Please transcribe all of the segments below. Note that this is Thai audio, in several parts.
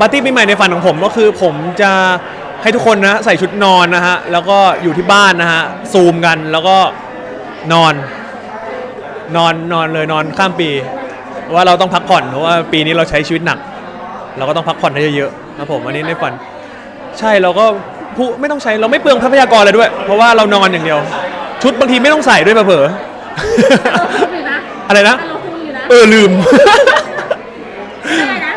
ปาร์ตี้ปีใหม่ในฝันของผมก็คือผมจะให้ทุกคนนะใส่ชุดนอนนะฮะ แล้วก็อยู่ที่บ้านนะฮะ ซูมกันแล้วก็นอน นอนนอนเลยนอนข้ามปีว่าเราต้องพักผ่อนเพราะว่าปีนี้เราใช้ชีวิตหนัก เราก็ต้องพักผ่อนให้เยอะๆนะผมอันนี้ในฝัน ใช่เราก็ ผู้ไม่ต้องใช้เราไม่เปลืองทรัพยากรเลยด้วย เพราะว่าเรานอนอย่างเดียว ชุดบางทีไม่ต้องใส่ด้วยเผลอเราคุยนะๆอะไรนะเราคุยอยู่นะเออลืมอะไรนะ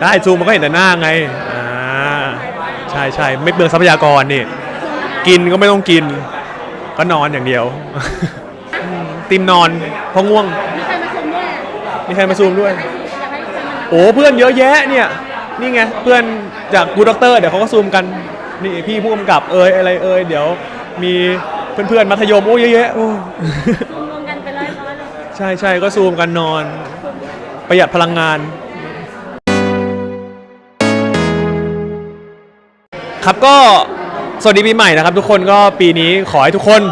ได้ซูมมันก็เห็นแต่หน้าไงอ่าใช่ใช่ไม่เปลืองทรัพยากรนี่ กินก็ไม่ต้องกิน ก็นอนอย่างเดียวอืมติมนอนเพราะง่วง มีใครมาชมด้วยมีใครมาซูมด้วยอยากให้ใครมาโอ้เพื่อนเยอะแยะเนี่ย นี่ไงเพื่อนจากกูด็อกเตอร์เดี๋ยวเขาก็ซูมกัน นี่พี่ผู้กำกับเอยอะไรเอยเดี๋ยวมีเพื่อนๆมัธยมโอ้เยอะแยะโอ้รวมกันไปร้อยร้อยเลยใช่ใช่ก็ซูมกันนอน ประหยัดพลังงาน ครับก็สวัสดีปีใหม่นะครับ ทุกคนก็ปีนี้ขอให้ทุกคน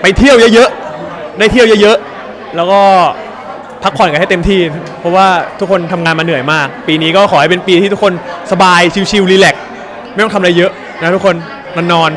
ไปเที่ยวเยอะๆได้เที่ยวเยอะๆแล้วก็พักผ่อนกันให้เต็มที่ เพราะว่าทุกคนทำงานมาเหนื่อยมาก ปีนี้ก็ขอให้เป็นปีที่ทุกคนสบายชิลๆรีแลกซ์ ไม่ต้องทำอะไรเยอะนะทุกคนมันอนนอน